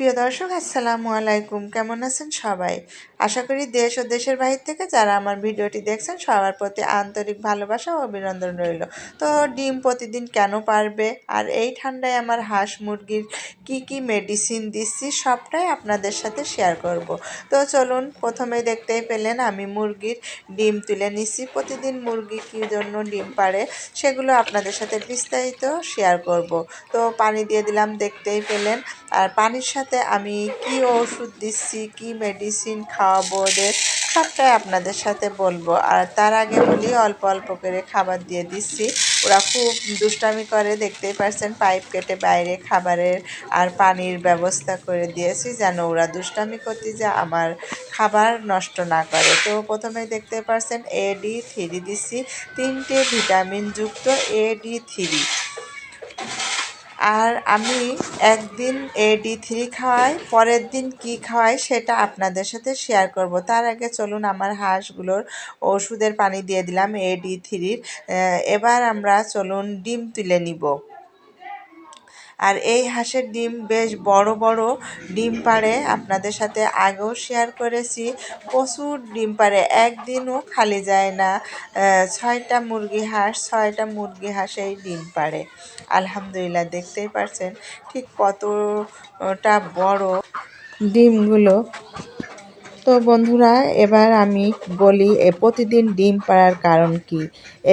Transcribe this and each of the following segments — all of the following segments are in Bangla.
প্রিয় দর্শক, আসসালামু আলাইকুম। কেমন আছেন সবাই? আশা করি দেশ ও দেশের বাহির থেকে যারা আমার ভিডিওটি দেখছেন, সবার প্রতি আন্তরিক ভালোবাসা ও অভিনন্দন রইল। তো ডিম প্রতিদিন কেন পারবে? আর এই ঠান্ডায় আমার হাঁস মুরগির কি কি মেডিসিন দিচ্ছি, সবটাই আপনাদের সাথে শেয়ার করব। তো চলুন প্রথমে দেখতেই পেলেন আমি মুরগির ডিম তুলে নিচ্ছি। প্রতিদিন মুরগি কী জন্য ডিম পারে সেগুলো আপনাদের সাথে বিস্তারিত শেয়ার করব। তো পানি দিয়ে দিলাম, দেখতেই পেলেন। আর পানির সাথে আমি কি ওষুধ দিচ্ছি, কি মেডিসিন খাওয়াবো, ওদের সবটাই আপনাদের সাথে বলব। আর তার আগে বলি, অল্প অল্প করে খাবার দিয়ে দিচ্ছি। ওরা খুব দুষ্টামি করে, দেখতেই পারছেন, পাইপ কেটে বাইরে খাবারের আর পানির ব্যবস্থা করে দিয়েছি, যেন ওরা দুষ্টামি করতে যে আমার খাবার নষ্ট না করে। তো প্রথমে দেখতে পারছেন এ ডি থ্রি দিচ্ছি। তিনটে ভিটামিনযুক্ত এ ডি থ্রি আর আমি একদিন এ ডি থ্রি খাওয়াই, পরের দিন কি খাওয়াই সেটা আপনাদের সাথে শেয়ার করব। তার আগে চলুন আমার হাঁসগুলোর ওষুধের পানি দিয়ে দিলাম এ ডি থ্রির এবার আমরা চলুন ডিম তুলে নিব। আর এই হাঁসের ডিম বেশ বড় বড় ডিম পাড়ে। আপনাদের সাথে আগেও শেয়ার করেছি, প্রচুর ডিম পাড়ে, একদিনও খালি যায় না। ছয়টা মুরগি হাঁস, ছয়টা মুরগি হাঁসেই ডিম পাড়ে। আলহামদুলিল্লাহ, দেখতেই পারছেন ঠিক কতটা বড় ডিমগুলো। তো বন্ধুরা, এবার আমি বলি, এ প্রতিদিন ডিম পাড়ার কারণ কি?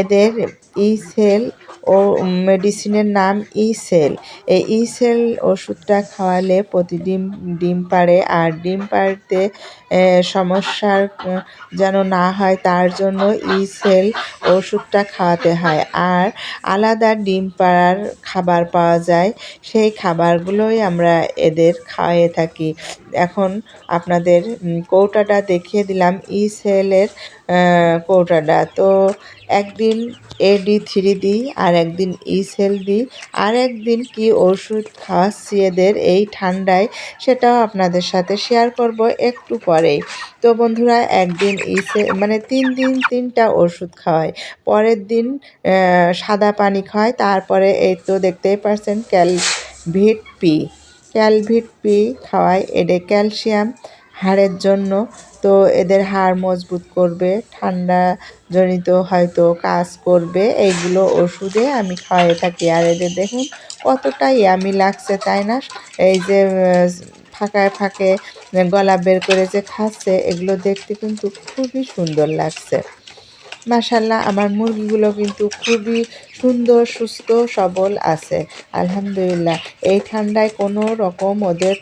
এদের ই সেল ও মেডিসিনের নাম ই সেল এই ই সেল ওষুধটা খাওয়ালে প্রতিদিন ডিম পাড়ে, আর ডিম পাড়তে সমস্যার যেন না হয় তার জন্য ই সেল ওষুধটা খাওয়াতে হয়। আর আলাদা ডিম পাড়ার খাবার পাওয়া যায়, সেই খাবারগুলোই আমরা এদের খাওয়াইয়ে থাকি। এখন আপনাদের কৌটাটা দেখিয়ে দিলাম ই সেলের কৌটাটা। তো একদিন এ ডি থ্রি দিই আর একদিন ইসেল সেল দিই আর একদিন কি ওষুধ খাওয়াচ্ছি এদের এই ঠান্ডায় সেটাও আপনাদের সাথে শেয়ার করব একটু পরেই। তো বন্ধুরা, একদিন ই মানে তিন দিন তিনটা ওষুধ খাওয়াই পরের দিন সাদা পানি খাওয়াই তারপরে এই তো দেখতেই পারছেন, ক্যালভিট পি ক্যালভিট পি খাওয়াই এডে ক্যালসিয়াম হাড়ের জন্য। তো এদের হাড় মজবুত করবে, ঠান্ডা জনিত হয়তো কাজ করবে। এইগুলো ওষুধে আমি খাওয়াই থাকি। আর এদের দেখুন কতটাই আমি লাগছে, তাই না? এই যে ফাঁকায় ফাঁকে গলা বের করে যে খাচ্ছে, এগুলো দেখতে কিন্তু খুবই সুন্দর লাগছে। মাসাল্লাহ আমার মুরগিগুলো কিন্তু খুবই সুন্দর, সুস্থ, সবল আছে। আলহামদুলিল্লাহ, এই ঠান্ডায় কোনো রকম ওদের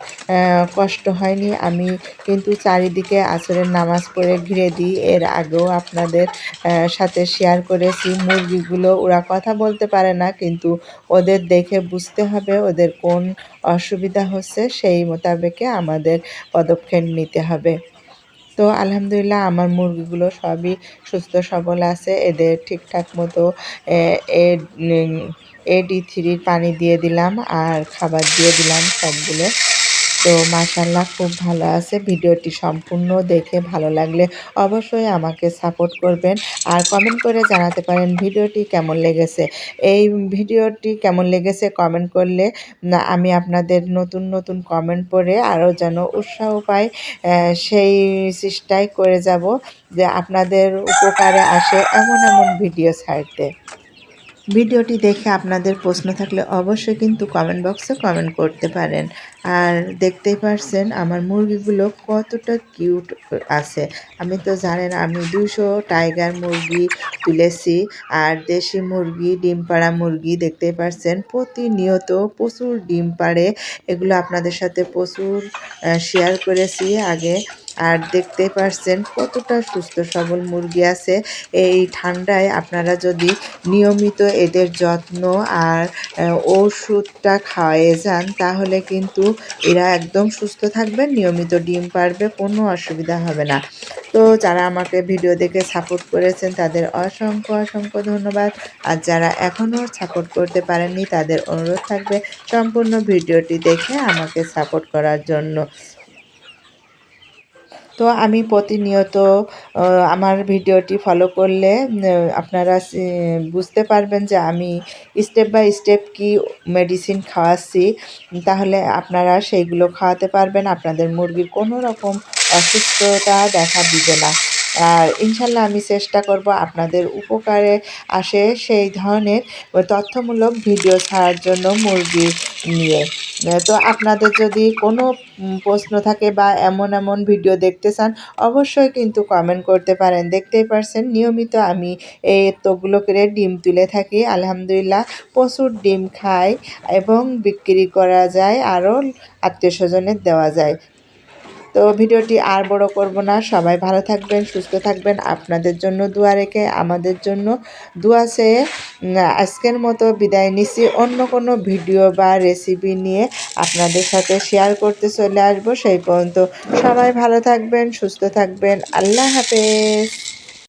কষ্ট হয়নি। আমি কিন্তু চারিদিকে আসরের নামাজ পড়ে ঘিরে দিই। এর আগেও আপনাদের সাথে শেয়ার করেছি। মুরগিগুলো ওরা কথা বলতে পারে না, কিন্তু ওদের দেখে বুঝতে হবে ওদের কোন অসুবিধা হচ্ছে। সেই মোতাবেকে আমাদের পদক্ষেপ নিতে হবে। তো আলহামদুলিল্লাহ আমার মুরগিগুলো সবই সুস্থ, সবল আছে। এদের ঠিকঠাক মতো, এ ডি থ্রির পানি দিয়ে দিলাম আর খাবার দিয়ে দিলাম সবগুলো। তো মাশাল্লাহ খুব ভালো আছে। ভিডিওটি সম্পূর্ণ দেখে ভালো লাগলে অবশ্যই আমাকে সাপোর্ট করবেন আর কমেন্ট করে জানাতে পারেন ভিডিওটি কেমন লেগেছে। এই ভিডিওটি কেমন লেগেছে কমেন্ট করলে আমি আপনাদের নতুন নতুন কমেন্ট পড়ে আরও যেন উৎসাহ পাই সেই চেষ্টাই করে যাব যে আপনাদের উপকারে আসে এমন এমন ভিডিও ছাড়তে। ভিডিওটি দেখে আপনাদের প্রশ্ন থাকলে অবশ্যই কিন্তু কমেন্ট বক্সে কমেন্ট করতে পারেন। আর দেখতেই পারছেন আমার মুরগিগুলো কতটা কিউট আছে। আমি তো জানেন আমি দুশো টাইগার মুরগি তুলেছি আর দেশি মুরগি ডিম পাড়া মুরগি দেখতেই পারছেন প্রতিনিয়ত প্রচুর ডিম পাড়ে। এগুলো আপনাদের সাথে প্রচুর শেয়ার করেছি। আগে আর দেখতে পারছেন কতটা সুস্থ সবল মুরগি আছে। এই ঠান্ডায় আপনারা যদি নিয়মিত এদের যত্ন আর ওষুধটা খাওয়ায়ে যান, তাহলে কিন্তু এরা একদম সুস্থ থাকবে নিয়মিত ডিম পারবে, কোনো অসুবিধা হবে না। তো যারা আমাকে ভিডিও দেখে সাপোর্ট করেছেন, তাদের অসংখ্য অসংখ্য ধন্যবাদ। আর যারা এখনও সাপোর্ট করতে পারেননি, তাদের অনুরোধ থাকবে সম্পূর্ণ ভিডিওটি দেখে আমাকে সাপোর্ট করার জন্য। তো আমি প্রতিনিয়ত আমার ভিডিওটি ফলো করলে আপনারা বুঝতে পারবেন যে আমি স্টেপ বাই স্টেপ কি মেডিসিন খাওয়াচ্ছি। তাহলে আপনারা সেইগুলো খাওয়াতে পারবেন, আপনাদের মুরগির কোনো রকম অসুস্থতা দেখা দিবে না। আর ইনশাল্লাহ আমি চেষ্টা করব আপনাদের উপকারে আসে সেই ধরনের তথ্যমূলক ভিডিও ছাড়ার জন্য মুরগি নিয়ে। তো আপনাদের যদি কোনো প্রশ্ন থাকে বা এমন এমন ভিডিও দেখতে চান, অবশ্যই কিন্তু কমেন্ট করতে পারেন। দেখতেই পারছেন, নিয়মিত আমি এই তোগুলো করে ডিম তুলে থাকি। আলহামদুলিল্লাহ, প্রচুর ডিম খাই এবং বিক্রি করা যায়, আরও আত্মীয় স্বজনের দেওয়া যায়। তো ভিডিওটি আর বড় করব না। সবাই ভালো থাকবেন, সুস্থ থাকবেন। আপনাদের জন্য দোয়া রেখে, আমাদের জন্য দোয়া চেয়ে আজকের মতো বিদায় নিচ্ছি। অন্য কোনো ভিডিও বা রেসিপি নিয়ে আপনাদের সাথে শেয়ার করতে চলে আসব। সেই পর্যন্ত সবাই ভালো থাকবেন, সুস্থ থাকবেন। আল্লাহ হাফেজ।